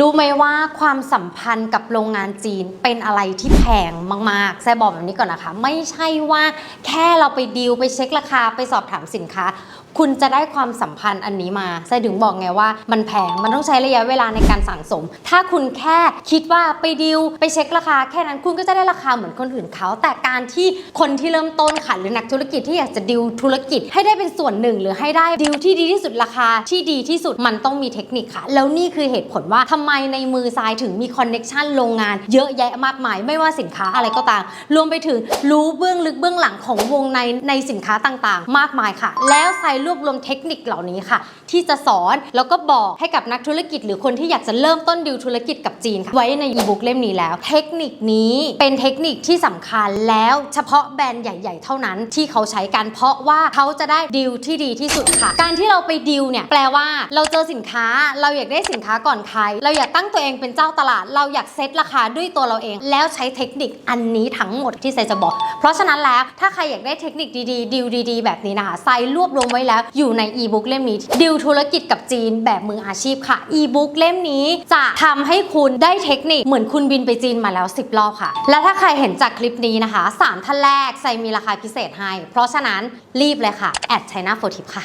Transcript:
รู้ไหมว่าความสัมพันธ์กับโรงงานจีนเป็นอะไรที่แพงมากๆแซบอกแบบนี้ก่อนนะคะ ไม่ใช่ว่าแค่เราไปดีลไปเช็คราคาไปสอบถามสินค้า คุณจะได้ความสัมพันธ์อันนี้มาไซถึงบอกไงว่ามันแพงมันต้องใช้ระยะเวลาในการสั่งสม ถ้าคุณแค่คิดว่าไปดิวไปเช็คราคา แค่นั้นคุณก็จะได้ราคาเหมือนคนอื่นเขา แต่การที่คนที่เริ่มต้นค่ะหรือนักธุรกิจที่อยากจะดิวธุรกิจให้ได้เป็นส่วนหนึ่ง หรือให้ได้ดิวที่ดีที่สุดราคาที่ดีที่สุดมันต้องมีเทคนิคค่ะ แล้วนี่คือเหตุผลว่าทำไมในมือทรายถึงมีคอนเน็ชันโรงงานเยอะแยะมากมาย ไม่ว่าสินค้าอะไรก็ตาม รวมไปถึงรู้เบื้องลึกเบื้องหลังของวงในในสินค้าต่างๆ มากมายค่ะ แล้วทรายรวบรวมเทคนิคเหล่านี้ค่ะ ที่จะสอนแล้วก็บอกให้กับนักธุรกิจ หรือคนที่อยากจะเริ่มต้นดิวธุรกิจกับจีนค่ะไว้ในอีบุ๊กเล่มนี้แล้ว เทคนิคนี้เป็นเทคนิคที่สำคัญแล้วเฉพาะแบรนด์ใหญ่ ๆ เท่านั้นที่เขาใช้กันเพราะว่าเขาจะได้ดิวที่ดีที่สุดค่ะ การที่เราไปดิวเนี่ยแปลว่าเราเจอสินค้าเราอยากได้สินค้าก่อนใคร เราอยากตั้งตัวเองเป็นเจ้าตลาด เราอยากเซตราคาด้วยตัวเราเอง แล้วใช้เทคนิคอันนี้ทั้งหมดที่ไซจะบอก เพราะฉะนั้นแล้วถ้าใครอยากได้เทคนิคดีๆดิวดี ๆ แบบนี้นะคะไซรวบรวมไว้แล้วอยู่ในอีบุ๊กเล่มนี้ดิวธุรกิจกับจีนแบบมืออาชีพค่ะอีบุ๊กเล่มนี้จะทำให้คุณได้เทคนิคเหมือนคุณบินไปจีนมาแล้ว 10 รอบค่ะ และถ้าใครเห็นจากคลิปนี้นะคะสามท่านแรกไซมีราคาพิเศษให้ เพราะฉะนั้นรีบเลยค่ะแอดไชน่าโฟทิปค่ะ